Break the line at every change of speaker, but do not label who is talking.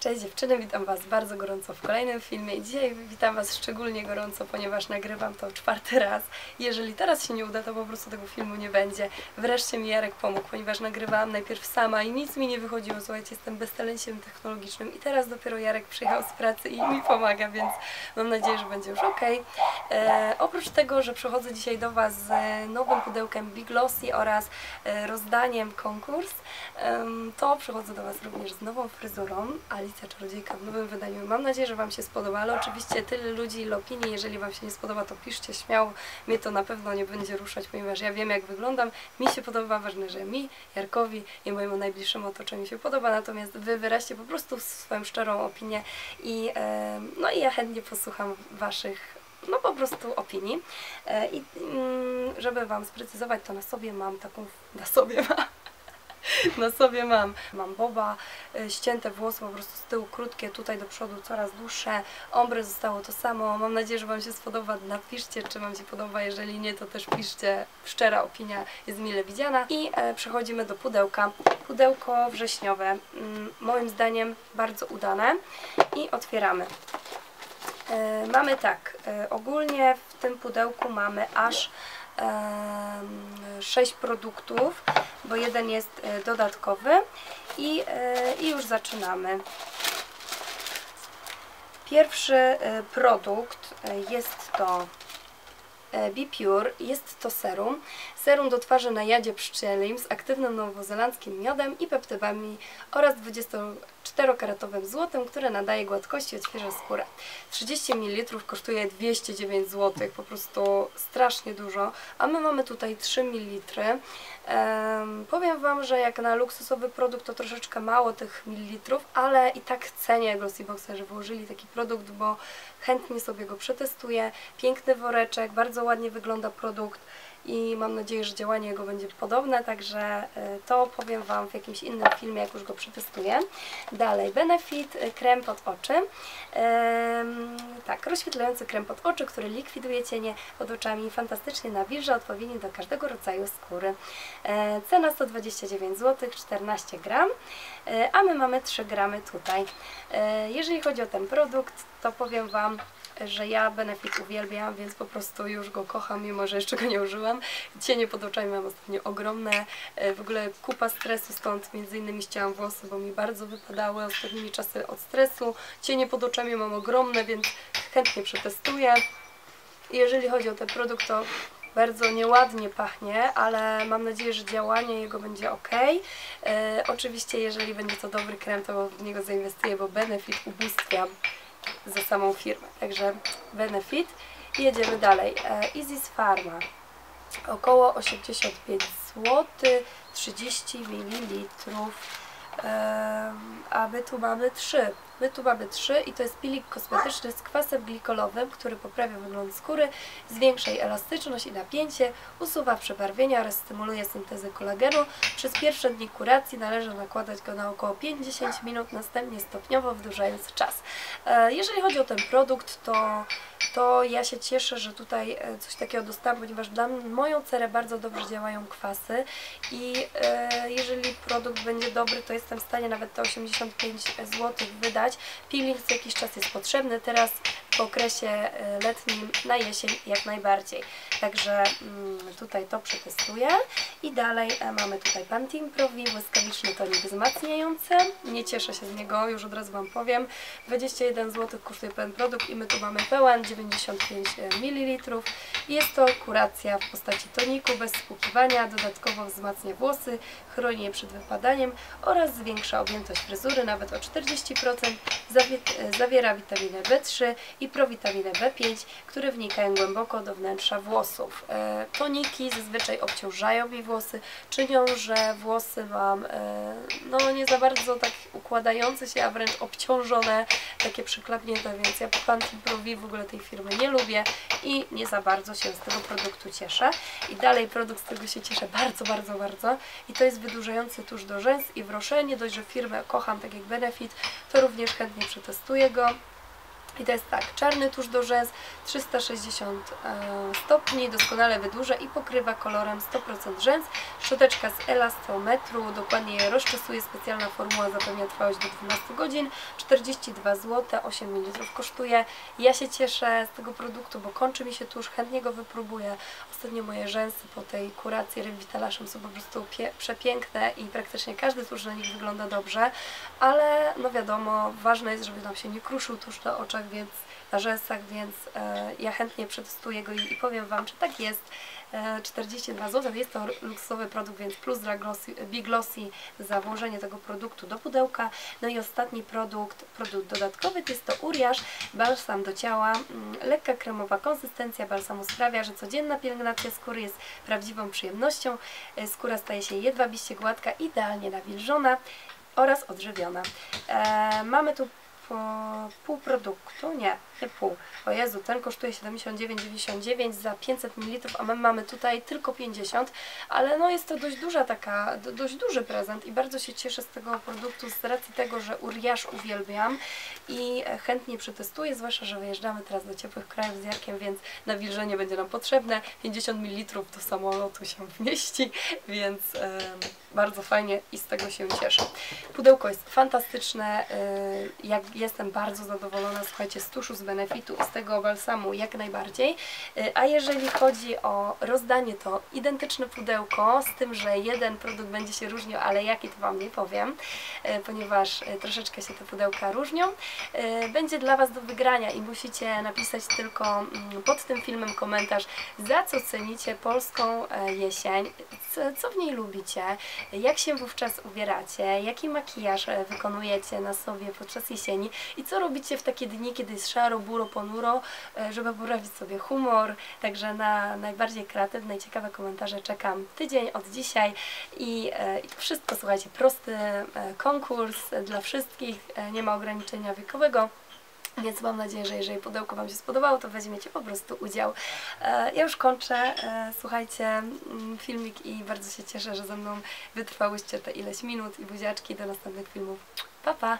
Cześć dziewczyny, witam Was bardzo gorąco w kolejnym filmie dzisiaj witam Was szczególnie gorąco, ponieważ nagrywam to czwarty raz. Jeżeli teraz się nie uda, to po prostu tego filmu nie będzie. Wreszcie mi Jarek pomógł, ponieważ nagrywałam najpierw sama i nic mi nie wychodziło. Słuchajcie, jestem beztalenciem technologicznym i teraz dopiero Jarek przyjechał z pracy i mi pomaga, więc mam nadzieję, że będzie już ok. E, oprócz tego, że przychodzę dzisiaj do Was z nowym pudełkiem Big Lossy oraz e, rozdaniem konkurs, to przychodzę do Was również z nową fryzurą, Alicja Czarodziejka w nowym wydaniu. Mam nadzieję, że Wam się spodoba, ale oczywiście tyle ludzi ile opinii, jeżeli Wam się nie spodoba, to piszcie śmiało. Mnie to na pewno nie będzie ruszać, ponieważ ja wiem jak wyglądam. Mi się podoba, ważne, że mi, Jarkowi i mojemu najbliższemu otoczeniu się podoba, natomiast Wy wyraźcie po prostu swoją szczerą opinię i, no i ja chętnie posłucham Waszych no po prostu opinii. E, I mm, żeby Wam sprecyzować, to na sobie mam taką, na sobie mam, na sobie mam, mam boba, y, ścięte włosy po prostu z tyłu krótkie, tutaj do przodu coraz dłuższe, ombre zostało to samo, mam nadzieję, że Wam się spodoba, napiszcie, czy Wam się podoba, jeżeli nie, to też piszcie, szczera opinia jest mile widziana. I e, przechodzimy do pudełka, pudełko wrześniowe, mm, moim zdaniem bardzo udane. I otwieramy. E, mamy tak, e, ogólnie w tym pudełku mamy aż 6 produktów, bo jeden jest e, dodatkowy i, e, i już zaczynamy. Pierwszy e, produkt jest to e, Be Pure, jest to serum. Serum do twarzy na jadzie pszczelim z aktywnym nowozelandzkim miodem i peptydami oraz 24-karatowym złotem, które nadaje gładkości i odświeża skórę. 30 ml kosztuje 209 zł, po prostu strasznie dużo, a my mamy tutaj 3 ml. Powiem Wam, że jak na luksusowy produkt to troszeczkę mało tych mililitrów, ale i tak cenię Glossyboxa, że włożyli taki produkt, bo chętnie sobie go przetestuję. Piękny woreczek, bardzo ładnie wygląda produkt i mam nadzieję, że działanie jego będzie podobne, także y, to powiem Wam w jakimś innym filmie, jak już go przetestuję. Dalej, Benefit, y, krem pod oczy. Tak, rozświetlający krem pod oczy, który likwiduje cienie pod oczami, fantastycznie nawilża, odpowiedni do każdego rodzaju skóry. E, cena 129 zł, 14 gram, e, a my mamy 3 gramy tutaj. E, jeżeli chodzi o ten produkt, to powiem Wam, że ja Benefit uwielbiam, więc po prostu już go kocham, mimo że jeszcze go nie użyłam. Cienie pod oczami mam ostatnio ogromne, e, w ogóle kupa stresu, stąd między innymi ścięłam włosy, bo mi bardzo wypadały ostatnimi czasy od stresu. Cienie pod oczami mam ogromne, więc chętnie przetestuję. Jeżeli chodzi o ten produkt, to bardzo nieładnie pachnie, ale mam nadzieję, że działanie jego będzie ok. E, oczywiście, jeżeli będzie to dobry krem, to w niego zainwestuję, bo Benefit ubóstwiam za samą firmę. Także Benefit. I jedziemy dalej. E, Isis Pharma. Około 85 zł, 30 ml. A my tu mamy 3. My tu mamy 3 i to jest peeling kosmetyczny z kwasem glikolowym, który poprawia wygląd skóry, zwiększa jej elastyczność i napięcie, usuwa przebarwienia oraz stymuluje syntezę kolagenu. Przez pierwsze dni kuracji należy nakładać go na około 50 minut, następnie stopniowo wydłużając czas. E, Jeżeli chodzi o ten produkt, to to ja się cieszę, że tutaj e, coś takiego dostałam, ponieważ dla moją cerę bardzo dobrze działają kwasy i e, jeżeli produkt będzie dobry, to jestem w stanie nawet te 85 zł wydać. Peeling co jakiś czas jest potrzebny, teraz w okresie e, letnim na jesień jak najbardziej. Także mm, tutaj to przetestuję i dalej e, mamy tutaj Pantene Pro V, błyskawiczny tonik wzmacniający. Nie cieszę się z niego, już od razu Wam powiem. 21 zł kosztuje ten produkt i my tu mamy pełen 95 ml. Jest to kuracja w postaci toniku bez spłukiwania, dodatkowo wzmacnia włosy, chroni je przed wypadaniem oraz zwiększa objętość fryzury nawet o 40%. Zawie zawiera witaminę B3 i prowitaminę B5, które wnikają głęboko do wnętrza włosów. E, toniki zazwyczaj obciążają mi włosy, czynią, że włosy mam e, no nie za bardzo tak układające się, a wręcz obciążone, takie przyklapnięte, więc ja Pantene Pro V w ogóle tej firmy nie lubię i nie za bardzo się z tego produktu cieszę. I dalej produkt, z którego się cieszę bardzo, bardzo, bardzo i to jest wydłużający tusz do rzęs i wrosze. Nie dość, że firmę kocham, tak jak Benefit, to również chętnie przetestuję go. I to jest tak, czarny tusz do rzęs 360 e, stopni, doskonale wydłuża i pokrywa kolorem 100% rzęs. Szczoteczka z elastometru, dokładnie je rozczesuje, specjalna formuła zapewnia trwałość do 12 godzin. 42 zł, 8 ml kosztuje. Ja się cieszę z tego produktu, bo kończy mi się tusz, chętnie go wypróbuję. Ostatnio moje rzęsy po tej kuracji rewitalaszem są po prostu przepiękne i praktycznie każdy tusz na nich wygląda dobrze, ale no wiadomo, ważne jest, żeby nam się nie kruszył tusz na oczach, więc na rzęsach, więc e, ja chętnie przetestuję go i, i powiem Wam, czy tak jest. E, 42 zł, jest to luksusowy produkt, więc plus dla Glossy, Big Glossy za włożenie tego produktu do pudełka. No i ostatni produkt, produkt dodatkowy, to jest to Uriaż, balsam do ciała. Mm, Lekka kremowa konsystencja balsamu sprawia, że codzienna pielęgnacja skóry jest prawdziwą przyjemnością. E, Skóra staje się jedwabiście gładka, idealnie nawilżona oraz odżywiona. E, mamy tu pół produktu, nie, nie pół. O Jezu, ten kosztuje 79,99 za 500 ml, a my mamy tutaj tylko 50, ale no jest to dość duża taka, do- dość duży prezent i bardzo się cieszę z tego produktu z racji tego, że Uriaż uwielbiam i chętnie przetestuję, zwłaszcza, że wyjeżdżamy teraz do ciepłych krajów z Jarkiem, więc nawilżenie będzie nam potrzebne. 50 ml do samolotu się wmieści, więc e, bardzo fajnie i z tego się cieszę. Pudełko jest fantastyczne, y, jak jestem bardzo zadowolona, słuchajcie, z tuszu, z benefitu i z tego balsamu jak najbardziej. Y, A jeżeli chodzi o rozdanie, to identyczne pudełko, z tym, że jeden produkt będzie się różnił, ale jaki to Wam nie powiem, y, ponieważ y, troszeczkę się te pudełka różnią. Będzie dla Was do wygrania i musicie napisać tylko mm, pod tym filmem komentarz, za co cenicie polską e, jesień, co, co w niej lubicie, jak się wówczas ubieracie, jaki makijaż e, wykonujecie na sobie podczas jesieni i co robicie w takie dni, kiedy jest szaro, buro, ponuro, e, żeby poprawić sobie humor. Także na najbardziej kreatywne i ciekawe komentarze czekam tydzień od dzisiaj i, e, i to wszystko, słuchajcie, prosty e, konkurs dla wszystkich, nie ma ograniczenia wiekowego. Więc mam nadzieję, że jeżeli pudełko Wam się spodobało, to weźmiecie po prostu udział. Ja już kończę. Słuchajcie, mm, filmik i bardzo się cieszę, że ze mną wytrwałyście te ileś minut i buziaczki do następnych filmów. Pa, pa!